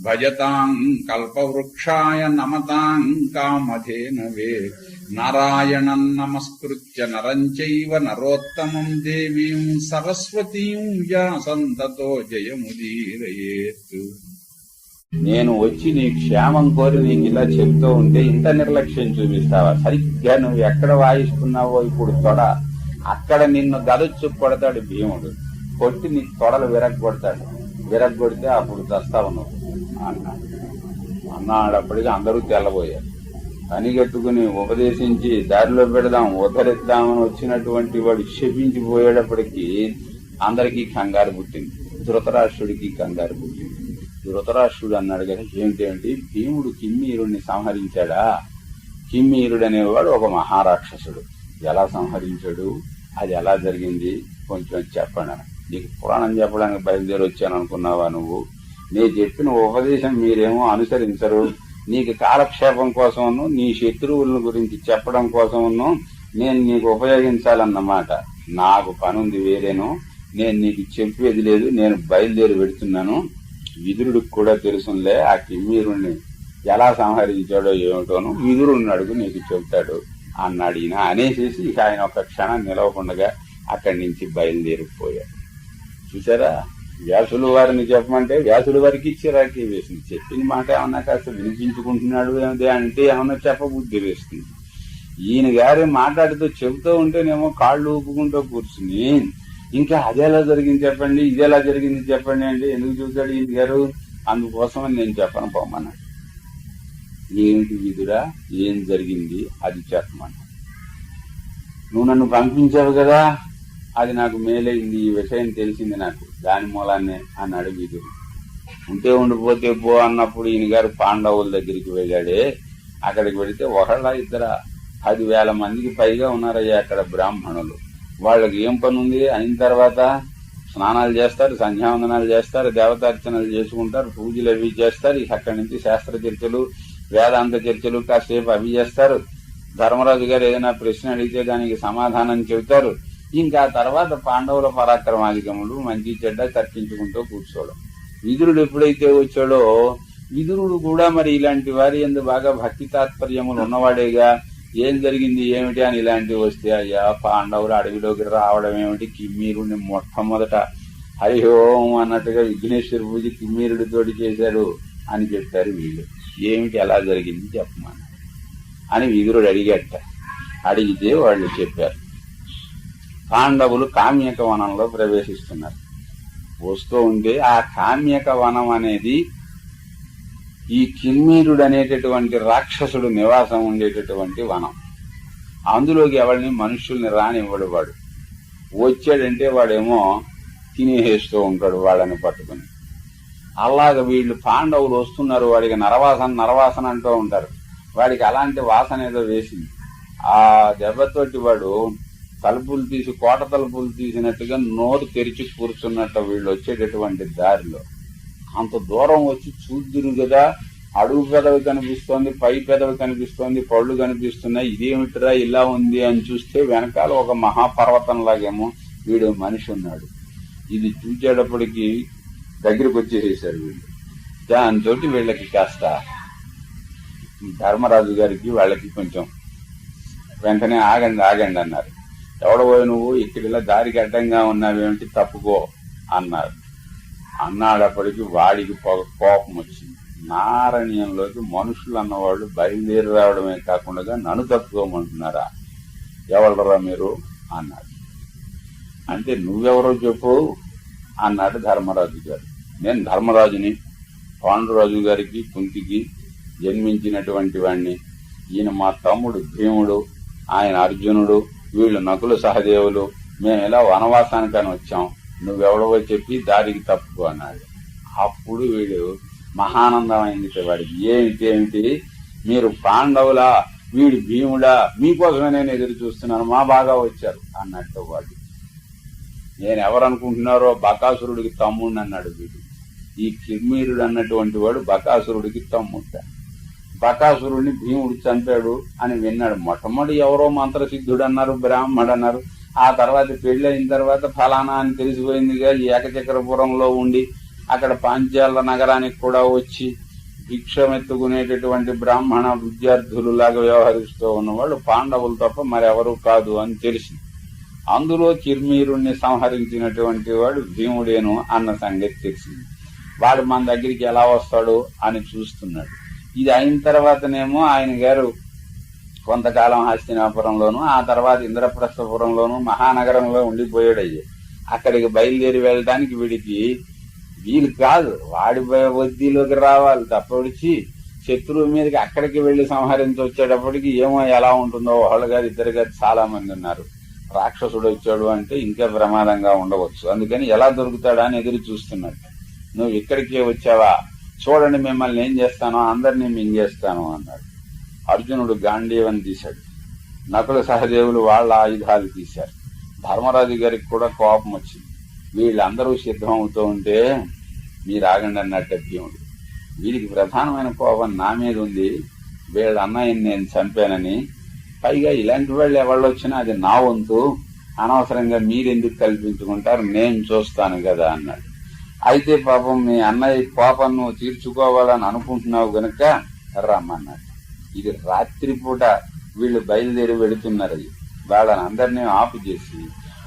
భజతాం కల్పవృక్షాయ నమతాం కామధేనవే. నారాయణం నమస్కృత్య నరం చైవ నరోత్తమం దేవీం సరస్వతీం వ్యాసంతతో జయముదీరయేత్. నేను వచ్చి నీ క్షేమం కోరి నీకు ఇలా చెబుతూ ఉంటే ఇంత నిర్లక్ష్యం చూపిస్తావా? సరిగ్గా నువ్వు ఎక్కడ వాయిస్తున్నావో ఇప్పుడు తొడ. అక్కడ నిన్ను గదొచ్చు కొడతాడు భీముడు. కొట్టి నీ తొడలు విరగ్గొడతాడు. విరగ్గొడితే అప్పుడు దస్తావు నువ్వు అన్నాడు అన్నాడప్పటికి అందరూ తెల్లబోయారు. కనిగట్టుకుని ఉపదేశించి దారిలో పెడదాం ఉద్ధరిద్దామని వచ్చినటువంటి వాడు శపించిపోయేటప్పటికీ అందరికీ కంగారు పుట్టింది. ధృతరాష్ట్రుడికి కంగారు పుట్టింది. ధృతరాష్ట్రుడు అన్నాడు కదా ఏమిటేమిటి? భీముడు కిమ్మీరుణ్ణి సంహరించాడా? కిమ్మీరుడు అనేవాడు ఒక మహారాక్షసుడు. ఎలా సంహరించాడు? అది ఎలా జరిగింది? కొంచెం చెప్పండి నీకు పురాణం చెప్పడానికి బయలుదేరి వచ్చాను అనుకున్నావా నువ్వు? నేను చెప్పిన ఉపదేశం మీరేమో అనుసరించరు. నీకు కాలక్షేపం కోసమును నీ శత్రువుల గురించి చెప్పడం కోసమును నేను నీకు ఉపయోగించాలన్నమాట. నాకు పనుంది వేరేను. నేను నీకు చెప్పేది లేదు. నేను బయలుదేరి పెడుతున్నాను విదురుడికి కూడా తెలుసులే ఆ కిమ్మీరుణ్ణి ఎలా సంహరించాడో ఏమిటోను విదురుడిని అడుగు నీకు చెబుతాడు అన్నాడు ఈయన. అనేసేసి ఇక ఆయన ఒక క్షణం నిలవకుండా అక్కడి నుంచి బయలుదేరిపోయాడు. చూసారా వ్యాసులు వారిని చెప్పమంటే వ్యాసుల వారికి చిరాకి వేసింది చెప్పిన మాట ఏమన్నా కాస్త వినిపించుకుంటున్నాడు ఏమిటి అంటే ఏమన్నా చెప్పబుద్ధి వేస్తుంది ఈయన గారు మాట్లాడుతూ చెబుతూ ఉంటేనేమో కాళ్ళు ఊపుకుంటూ కూర్చుని ఇంకా అదేలా జరిగింది చెప్పండి ఇదేలా జరిగింది చెప్పండి అంటే ఎందుకు చూశాడు ఈయన గారు? అందుకోసమని నేను చెప్పను పోమన్నాడు ఏమిటి విధురా ఏం జరిగింది? అది చెప్పమన్నా నువ్వు నన్ను పంపించావు కదా అది నాకు మేలైంది ఈ విషయం తెలిసింది నాకు. దాని మూలాన్నే అన్నాడు విధుడు ఉంటే ఉండిపోతే పో అన్నప్పుడు ఈయన గారు పాండవుల దగ్గరికి వెళ్ళాడే. అక్కడికి వెళితే ఒకళ్ళ ఇద్దర పదివేల మందికి పైగా ఉన్నారయ్యా అక్కడ బ్రాహ్మణులు. వాళ్ళకి ఏం పని ఉంది అయిన తర్వాత స్నానాలు చేస్తారు సంధ్యావందనాలు చేస్తారు దేవతార్చనలు చేసుకుంటారు పూజలు అవి చేస్తారు. అక్కడి నుంచి శాస్త్ర చర్చలు వేదాంత చర్చలు కాసేపు అవి చేస్తారు. ధర్మరాజు గారు ఏదైనా ప్రశ్న అడిగితే దానికి సమాధానం చెబుతారు. ఇంకా తర్వాత పాండవుల పరాక్రమాధికములు మంచి చెడ్డ చర్చించుకుంటూ కూర్చోవడం విదురుడు ఎప్పుడైతే వచ్చాడో విదురుడు కూడా మరి ఇలాంటి వారి ఎందు బాగా భక్తి తాత్పర్యములు ఉన్నవాడేగా. ఏం జరిగింది ఏమిటి అని ఇలాంటివి వస్తే అయ్యా పాండవులు అడవిలోకి రావడం ఏమిటి? కిమ్మీరుని మొట్టమొదట హరి ఓం అన్నట్టుగా విఘ్నేశ్వర పూజ కిమ్మీరుడితోటి చేశాడు అని చెప్పారు వీళ్ళు. ఏమిటి ఎలా జరిగింది చెప్పమని అని విదురుడు అడిగట. అడిగితే వాళ్ళు చెప్పారు పాండవులు కామ్యక వనంలో ప్రవేశిస్తున్నారు. వస్తూ ఉంటే ఆ కామ్యక వనం అనేది ఈ కిమ్మీరుడు అనేటటువంటి రాక్షసుడు నివాసం ఉండేటటువంటి వనం. అందులోకి ఎవరిని మనుషుల్ని రానివ్వడు వాడు. వచ్చాడంటే వాడేమో తినేసేస్తూ ఉంటాడు వాళ్ళని పట్టుకుని. అలాగ వీళ్ళు పాండవులు వస్తున్నారు వాడికి నరవాసన నరవాసన అంటూ ఉంటారు. వాడికి అలాంటి వాసన ఏదో వేసింది. ఆ దెబ్బతోటి వాడు తలుపులు తీసి కోట తలుపులు తీసినట్టుగా నోరు తెరిచి కూర్చున్నట్టు వీళ్ళు వచ్చేటటువంటి దారిలో. అంత దూరం వచ్చి చూద్దురు కదా అడుగు పెదవి కనిపిస్తోంది పై పెదవి కనిపిస్తోంది పళ్ళు కనిపిస్తున్నాయి ఇదేమిటిరా ఇలా ఉంది అని చూస్తే వెనకాల ఒక మహాపర్వతం లాగేమో వీడు మనిషి ఉన్నాడు. ఇది చూసేటప్పటికి దగ్గరికి వచ్చేసేసారు వీళ్ళు. దాంతో వీళ్ళకి కాస్త ధర్మరాజు గారికి వాళ్ళకి కొంచెం వెంటనే ఆగండి ఆగండి అన్నారు. ఎవడబోయి నువ్వు ఇక్కడ దారికి అడ్డంగా ఉన్నావేమిటి తప్పుకో అన్నారు. అన్నాడప్పటికి వాడికి కోపం వచ్చింది. నారణ్యంలోకి మనుషులు అన్నవాళ్ళు బయలుదేరి రావడమే కాకుండా నన్ను తప్పుకోమంటున్నారా? ఎవడరా మీరు? అన్నాడు అంటే నువ్వెవరో చెప్పు అన్నాడు ధర్మరాజు గారు. నేను ధర్మరాజుని పాండురాజు గారికి కుంతికి జన్మించినటువంటి వాణ్ణి. ఈయన మా తమ్ముడు భీముడు ఆయన అర్జునుడు వీళ్ళు నకుల సహదేవులు మేము ఇలా వనవాసానికని వచ్చాం నువ్వెవడవో చెప్పి దారికి తప్పుకో అన్నాడు అప్పుడు వీడు మహానందం అయింది వాడికి ఏమిటి ఏమిటి? మీరు పాండవులా? వీడు భీముడా? మీకోసమే నేను ఎదురు చూస్తున్నాను మా బాగా వచ్చారు అన్నట్టు వాడు. నేను ఎవరనుకుంటున్నారో బకాసురుడికి తమ్ముడిని అన్నాడు వీడు. ఈ కిర్మీరుడు అన్నటువంటి వాడు బకాసురుడికి తమ్ముడు. ప్రకాశురుణ్ణి భీముడు చంపాడు అని విన్నాడు. మొట్టమొదటి ఎవరో మంత్రసిద్ధుడు అన్నారు బ్రాహ్మడు అన్నారు ఆ తర్వాత పెళ్ళైన తర్వాత ఫలానా అని తెలిసిపోయిందిగా. కానీ ఏకచక్రపురంలో ఉండి అక్కడ పాంచాల నగరానికి కూడా వచ్చి భిక్షమెత్తుకునేటటువంటి బ్రాహ్మణ విద్యార్థులు లాగా వ్యవహరిస్తూ ఉన్నవాళ్ళు పాండవులు తప్ప మరెవరూ కాదు అని తెలిసింది. అందులో చిర్మీరుణ్ణి సంహరించినటువంటి వాడు భీముడేను అన్న సంగతి తెలిసింది. వాడు మన దగ్గరికి ఎలా వస్తాడు అని చూస్తున్నాడు. ఇది అయిన తర్వాతనేమో ఆయన గారు కొంతకాలం హస్తినాపురంలోను ఆ తర్వాత ఇంద్రప్రస్థపురంలోను మహానగరంలో ఉండిపోయాడు అయ్యి అక్కడికి బయలుదేరి వెళ్ళడానికి వీడికి వీలు కాదు. వాడి వద్దీలోకి రావాలి తప్పడిచి శత్రువు మీదకి అక్కడికి వెళ్ళి సంహరించి వచ్చేటప్పటికి ఏమో ఎలా ఉంటుందో వాళ్ళు గారు ఇద్దరు గారు చాలా మంది ఉన్నారు. రాక్షసుడు వచ్చాడు అంటే ఇంకా ప్రమాదంగా ఉండవచ్చు. అందుకని ఎలా దొరుకుతాడా అని ఎదురు చూస్తున్నాడు నువ్వు ఇక్కడికే వచ్చావా? చూడండి మిమ్మల్ని ఏం చేస్తానో అందరినీ మింగేస్తాను అన్నాడు. అర్జునుడు గాంధీవని తీశాడు. నకుల సహదేవులు వాళ్ళ ఆయుధాలు తీశారు. ధర్మరాజు గారికి కూడా కోపం వచ్చింది. వీళ్ళందరూ సిద్ధం అవుతూ ఉంటే మీరు ఆగండి అన్నట్టు భీముడు వీరికి ప్రధానమైన కోపం నా మీద ఉంది. వీళ్ళ అన్నయ్యని నేను చంపానని. పైగా ఇలాంటి వాళ్ళు ఎవళ్ళు వచ్చినా అది నా వంతు. అనవసరంగా మీరెందుకు కల్పించుకుంటారు నేను చూస్తాను కదా అన్నాడు. అయితే పాపం మీ అన్నయ్య పాపం నువ్వు తీర్చుకోవాలని అనుకుంటున్నావు గనుక రమ్మన్నాడు ఇది రాత్రిపూట వీళ్ళు బయలుదేరి వెళుతున్నారు. అది వాళ్ళని అందరినీ ఆపు చేసి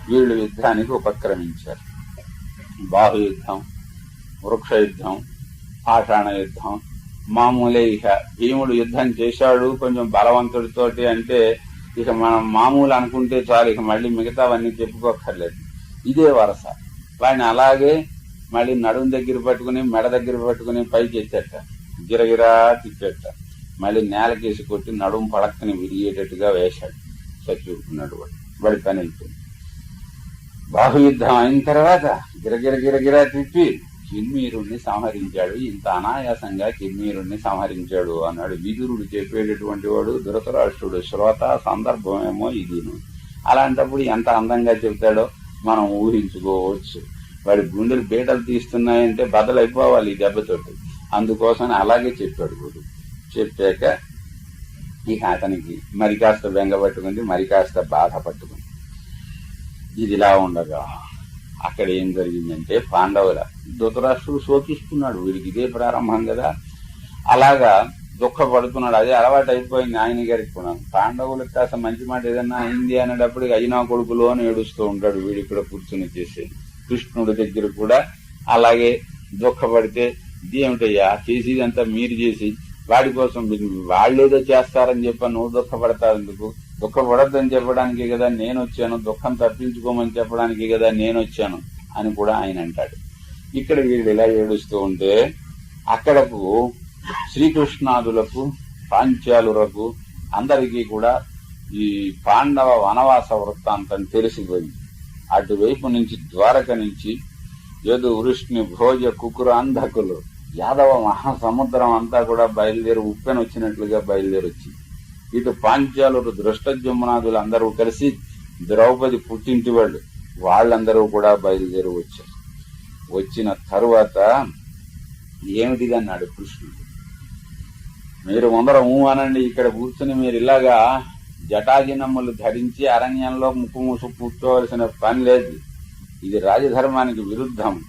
వీళ్ళు యుద్ధానికి ఉపక్రమించారు. బాహు యుద్ధం వృక్ష యుద్ధం పాషాణ యుద్ధం మామూలే ఇక భీముడు యుద్ధం చేశాడు కొంచెం బలవంతుడితోటి అంటే ఇక మనం మామూలు అనుకుంటే చాలు ఇక మళ్ళీ మిగతావన్నీ చెప్పుకోక్కర్లేదు. ఇదే వరస. వాడిని అలాగే మళ్ళీ నడుము దగ్గర పట్టుకుని మెడ దగ్గర పట్టుకుని పైకి ఎత్తేట. గిరగిరా తిప్పేట. మళ్ళీ నేలకేసి కొట్టి నడుం పడక్కని విరిగేటట్టుగా వేశాడు చచ్చిపోతున్నాడు వాడు. వాడి పని అయిపోయింది బాహుయుద్ధం అయిన తర్వాత గిరగిర గిరగిరా తిప్పి కిర్మీరుణ్ణి సంహరించాడు. ఇంత అనాయాసంగా కిర్మీరుణ్ణి సంహరించాడు అన్నాడు. విదురుడు చెప్పేటటువంటి వాడు ధృతరాష్ట్రుడు శ్రోత సందర్భమేమో ఇదిను. అలాంటప్పుడు ఎంత అందంగా చెబుతాడో మనం ఊహించుకోవచ్చు. వాడి గుండెలు బీటలు తీస్తున్నాయంటే బదలైపోవాలి ఈ దెబ్బతోటి. అందుకోసం అలాగే చెప్పాడు గురు చెప్పాక ఇక అతనికి మరి కాస్త బెంగ పట్టుకుంది మరి కాస్త బాధ పట్టుకుంది. ఇది ఇలా ఉండగా అక్కడ ఏం జరిగిందంటే పాండవుల ధృతరాష్ట్రుడు శోకిస్తున్నాడు వీడికి ఇదే ప్రారంభం కదా. అలాగా దుఃఖపడుతున్నాడు అదే అలవాటు అయిపోయింది ఆయన గారికి కూడా. పాండవులకు కాస్త మంచి మాట ఏదన్నా అయింది అనేటప్పటికి అయినా కొడుకులో అని ఏడుస్తూ ఉంటాడు వీడి కూర్చుని చేసి కృష్ణుడి దగ్గర కూడా అలాగే దుఃఖపడితే ఇదేమిటయ్యా చేసేదంతా మీరు చేసి వాడి కోసం వాళ్ళేదో చేస్తారని చెప్పి నువ్వు దుఃఖపడతావు ఎందుకు దుఃఖపడద్దని చెప్పడానికి కదా నేను వచ్చాను దుఃఖం తప్పించుకోమని చెప్పడానికి కదా నేను వచ్చాను అని కూడా ఆయన అంటాడు. ఇక్కడ వీళ్ళు ఇలా ఏడుస్తూ ఉంటే అక్కడకు శ్రీకృష్ణాదులకు పాంచాలులకు అందరికీ కూడా ఈ పాండవ వనవాస వృత్తాంతం తెలిసిపోయింది. అటువైపు నుంచి ద్వారక నుంచి యదు వృష్ణి భోజ కుకురాంధకులు యాదవ మహాసముద్రం అంతా కూడా బయలుదేరి ఉప్పెన వచ్చినట్లుగా బయలుదేరొచ్చి ఇటు పాంచాలు దృష్టజమునాదులు అందరూ కలిసి ద్రౌపది పుట్టింటి వాళ్ళు వాళ్ళందరూ కూడా బయలుదేరి వచ్చారు. వచ్చిన తరువాత ఏమిటిది అన్నాడు కృష్ణుడు. మీరు ముందర ఊ అనండి ఇక్కడ కూర్చుని మీరు ఇలాగా జటాజినమ్ములు ధరించి అరణ్యంలో ముక్కుమూసు కూర్చోవలసిన పని లేదు. ఇది రాజధర్మానికి విరుద్ధం.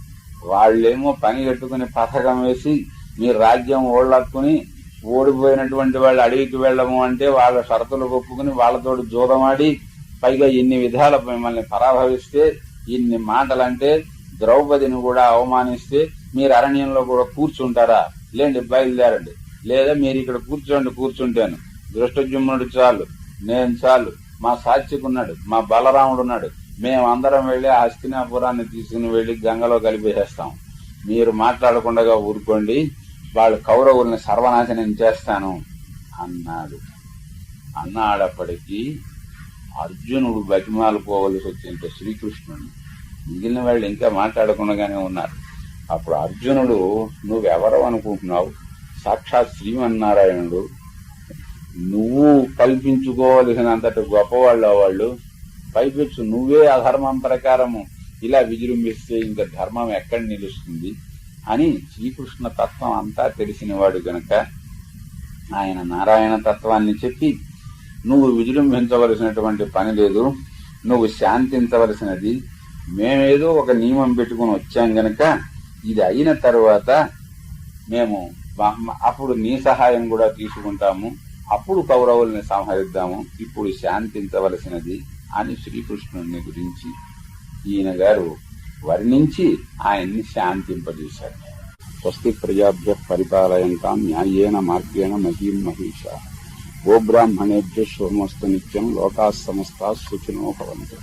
వాళ్ళేమో పని కట్టుకుని పథకం వేసి మీ రాజ్యం ఓళ్ళక్కుని ఓడిపోయినటువంటి వాళ్ళు అడవికి వెళ్ళము అంటే వాళ్ళ షరతులు ఒప్పుకుని వాళ్ళతోటి జూదమాడి పైగా ఇన్ని విధాల మిమ్మల్ని పరాభవిస్తే ఇన్ని మాటలంటే ద్రౌపదిని కూడా అవమానిస్తే మీరు అరణ్యంలో కూడా కూర్చుంటారా? లేండి బయలుదేరండి. లేదా మీరు ఇక్కడ కూర్చోండి కూర్చుంటాను. దృష్టజుమ్మునుడు చాలు. నేను చాలు. మా సాత్వికున్నాడు మా బలరాముడు ఉన్నాడు. మేమందరం వెళ్ళి హస్తినాపురాన్ని తీసుకుని వెళ్ళి గంగలో కలిపేసేస్తాం. మీరు మాట్లాడకుండా ఊరుకోండి వాళ్ళు కౌరవుల్ని సర్వనాశనం చేస్తాను అన్నాడు. అన్నాడప్పటికీ అర్జునుడు బతిమాలుకోవలసి వచ్చింటే శ్రీకృష్ణుడు మిగిలిన వాళ్ళు ఇంకా మాట్లాడకుండానే ఉన్నారు. అప్పుడు అర్జునుడు నువ్వెవరు అనుకుంటున్నావు? సాక్షాత్ శ్రీమన్నారాయణుడు. నువ్వు కల్పించుకోవలసినంతటి గొప్పవాళ్ళు వాళ్ళు పైపెచ్చు నువ్వే అధర్మం ప్రకారము ఇలా విజృంభిస్తే ఇంకా ధర్మం ఎక్కడ నిలుస్తుంది అని శ్రీకృష్ణ తత్వం అంతా తెలిసినవాడు గనక ఆయన నారాయణ తత్వాన్ని చెప్పి నువ్వు విజృంభించవలసినటువంటి పని లేదు నువ్వు శాంతించవలసినది మేమేదో ఒక నియమం పెట్టుకుని వచ్చాం గనక ఇది అయిన తర్వాత మేము అప్పుడు నీ సహాయం కూడా తీసుకుంటాము. అప్పుడు కౌరవుల్ని సంహరిద్దాము ఇప్పుడు శాంతించవలసినది అని శ్రీకృష్ణుని గురించి ఈయన గారు వర్ణించి ఆయన్ని శాంతింపజేశారు. స్వస్తి ప్రజాభ్య పరిపాలయంతాం న్యాయేన మార్గేణ మహీం మహిష. గోబ్రాహ్మణేభ్య సోమస్తు నిత్యం లోకా సమస్తా సుఖినో భవంతు.